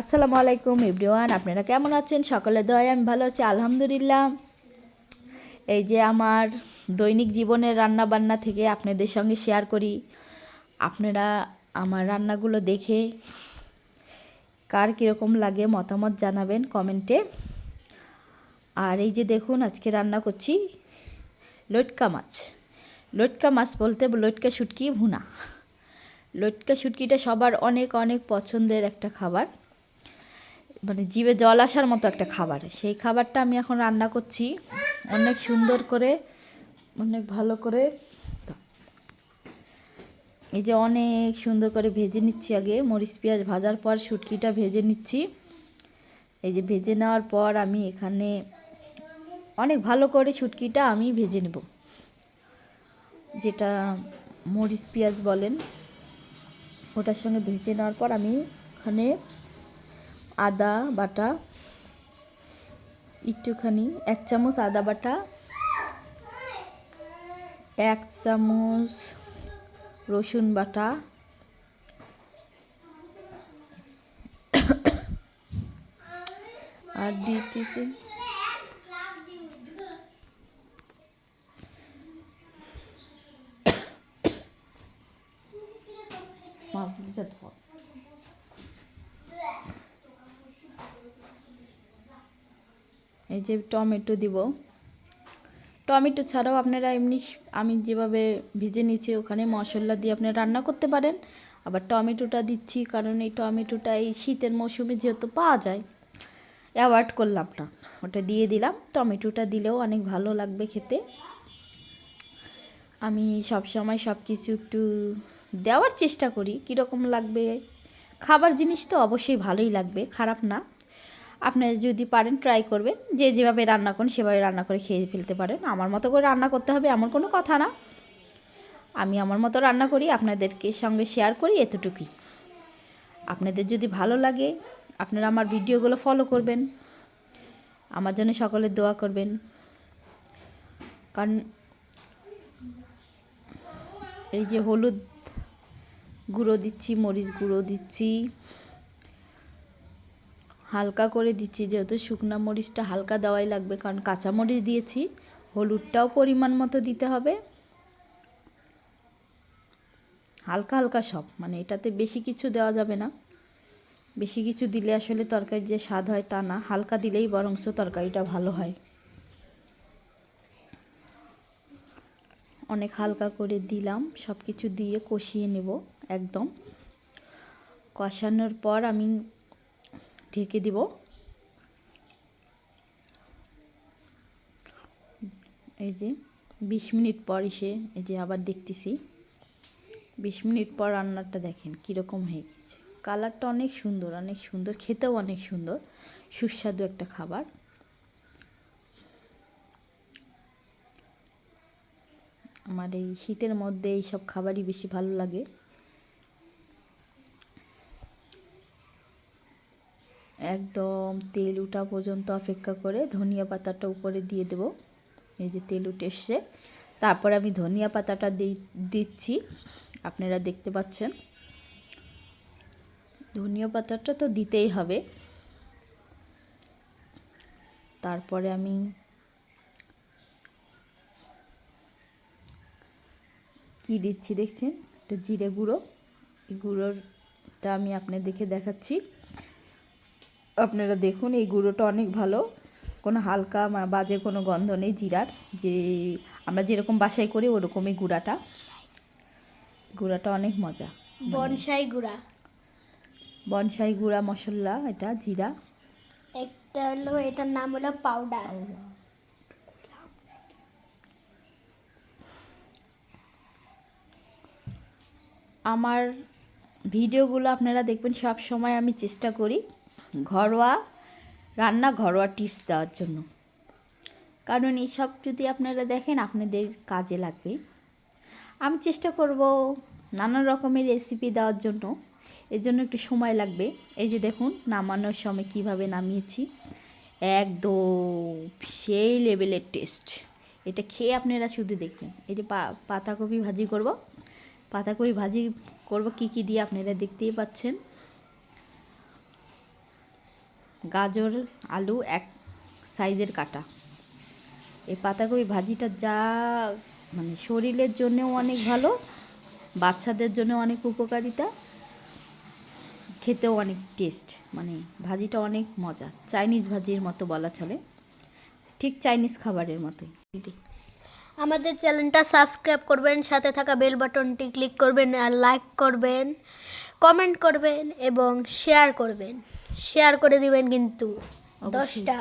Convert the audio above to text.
আসসালামু আলাইকুম এভরিওয়ান, আপনারা কেমন আছেন? সকলে দয় আমি ভালো আছি, আলহামদুলিল্লাহ। এই যে আমার দৈনিক জীবনের রান্না বান্না থেকে আপনাদের সঙ্গে শেয়ার করি। আপনারা আমার রান্নাগুলো দেখে কার কীরকম লাগে মতামত জানাবেন কমেন্টে আর এই যে দেখুন, আজকে রান্না করছি লটকা মাছ। লটকা মাছ বলতে লটকা শুটকি ভুনা। লটকা শুটকিটা সবার অনেক অনেক পছন্দের একটা খাবার। মানে জিভে জল আসার মতো একটা খাবার। সেই খাবারটা আমি এখন রান্না করছি। অনেক সুন্দর করে, অনেক ভালো করে। এই যে অনেক সুন্দর করে ভেজে নিচ্ছি আগে। মরিচ, পেঁয়াজ ভাজার পর শুটকিটা ভেজে নিচ্ছি। এই যে ভেজে নেওয়ার পর আমি এখানে অনেক ভালো করে শুটকিটা আমি ভেজে নেব। যেটা মরিচ, পেঁয়াজ বলেন, ওটার সঙ্গে ভেজে নেওয়ার পর আমি এখানে আদা বাটা, একটুখানি এক চামচ আদা বাটা, এক চামচ রসুন বাটা, আর দিতেছি মা বুঝে এই যে টমেটো দিব। টমেটো ছাড়াও আপনারা এমনি আমি যেভাবে ভিজে নিয়েছি ওখানে মশলা দিয়ে আপনারা রান্না করতে পারেন। আবার টমেটোটা দিচ্ছি কারণ এই টমেটোটা এই শীতের মৌসুমে যেহেতু পাওয়া যায়, অ্যাভয়েড করলাম না। ওটা দিয়ে দিলাম। টমেটোটা দিলেও অনেক ভালো লাগবে খেতে। আমি সব সময় সব কিছু একটু দেওয়ার চেষ্টা করি। কীরকম লাগবে? খাবার জিনিস তো অবশ্যই ভালোই লাগবে, খারাপ না। আপনারা যদি পারেন ট্রাই করবেন। যে যেভাবে রান্না করেন, সেভাবে রান্না করে খেয়ে ফেলতে পারেন। আমার মতো করে রান্না করতে হবে এমন কোনো কথা না। আমি আমার মতো রান্না করি, আপনাদেরকে সঙ্গে শেয়ার করি এতটুকুই। আপনাদের যদি ভালো লাগে, আপনারা আমার ভিডিওগুলো ফলো করবেন। আমার জন্য সকলের দোয়া করবেন। কারণ এই যে হলুদ গুঁড়ো দিচ্ছি, মরিচ গুঁড়ো দিচ্ছি হালকা করে দিচ্ছি, যেহেতু শুকনা মরিচটা হালকা দেওয়াই লাগবে, কারণ কাঁচা মরিচ দিয়েছি, হলুদটাও পরিমাণ মতো দিতে হবে। হালকা হালকা সব মানে এটাতে বেশি কিছু দেওয়া যাবে না। বেশি কিছু দিলে আসলে তরকারির যে স্বাদ হয় তা না, হালকা দিলেই বরংস তরকারিটা ভালো হয়। অনেক হালকা করে দিলাম সব কিছু দিয়ে কষিয়ে নেব একদম। কষানোর পর আমি ঢেকে দিব। এই যে বিশ মিনিট পর এসে এই যে আবার দেখতেছি। বিশ মিনিট পর রান্নাটা দেখেন কীরকম হয়ে গেছে। কালারটা অনেক সুন্দর অনেক সুন্দর, খেতেও অনেক সুন্দর, সুস্বাদু একটা খাবার। আমার এই শীতের মধ্যে এইসব খাবারই বেশি ভালো লাগে। একদম তেল উঠা পর্যন্ত অপেক্ষা করে ধনিয়া পাতাটা উপরে দিয়ে দেব। এই যে তেল উঠে এসছে। তারপর আমি ধনিয়া পাতাটা দিচ্ছি। আপনারা দেখতে পাচ্ছেন। ধনিয়া পাতাটা তো দিতেই হবে। তারপরে আমি কি দিচ্ছি দেখছেন? এটা জিরে গুঁড়ো। এই গুঁড়োটা আমি আপনার দেখে দেখাচ্ছি। আপনারা দেখুন এই গুঁড়োটা অনেক ভালো। কোনো হালকা বাজে কোনো গন্ধ নেই জিরার। যে আমরা যেরকম বাসায় করি ওরকমই গুঁড়াটা। গুঁড়াটা অনেক মজা। বনসাই গুঁড়া। বনসাই গুঁড়া মশলা এটা জিরা। একটা হলো এটার নাম হলো পাউডার। আমার ভিডিওগুলো আপনারা দেখবেন সব সময় আমি চেষ্টা করি। ঘরোয়া রান্না, ঘরোয়া টিপস দেওয়ার জন্য। কারণ এইসব যদি আপনারা দেখেন, আপনাদের কাজে লাগবে। আমি চেষ্টা করব নানা রকমের রেসিপি দেওয়ার জন্য। এর জন্য একটু সময় লাগবে। এই যে দেখুন, নামানোর সময় কীভাবে নামিয়েছি। একদম সেই লেভেলের টেস্ট এটা খেয়ে আপনারা শুধু দেখবেন। এই যে পাতাকপি ভাজি করব। পাতাকপি ভাজি করব, কি কি দিয়ে আপনারা দেখতেই পাচ্ছেন। গাজর, আলু এক সাইজের কাটা। এই পাতাকপি ভাজিটা যা মানে শরীরের জন্যও অনেক ভালো, বাচ্চাদের জন্য অনেক উপকারিতা, খেতেও অনেক টেস্ট মানে ভাজিটা অনেক মজা। চাইনিজ ভাজির মতো বলা চলে, ঠিক চাইনিজ খাবারের মতোই। আমাদের চ্যানেলটা সাবস্ক্রাইব করবেন, সাথে থাকা বেল বাটনটি ক্লিক করবেন আর লাইক করবেন। কমেন্ট করবেন এবং শেয়ার করবেন শেয়ার করে দিবেন কিন্তু। দশটা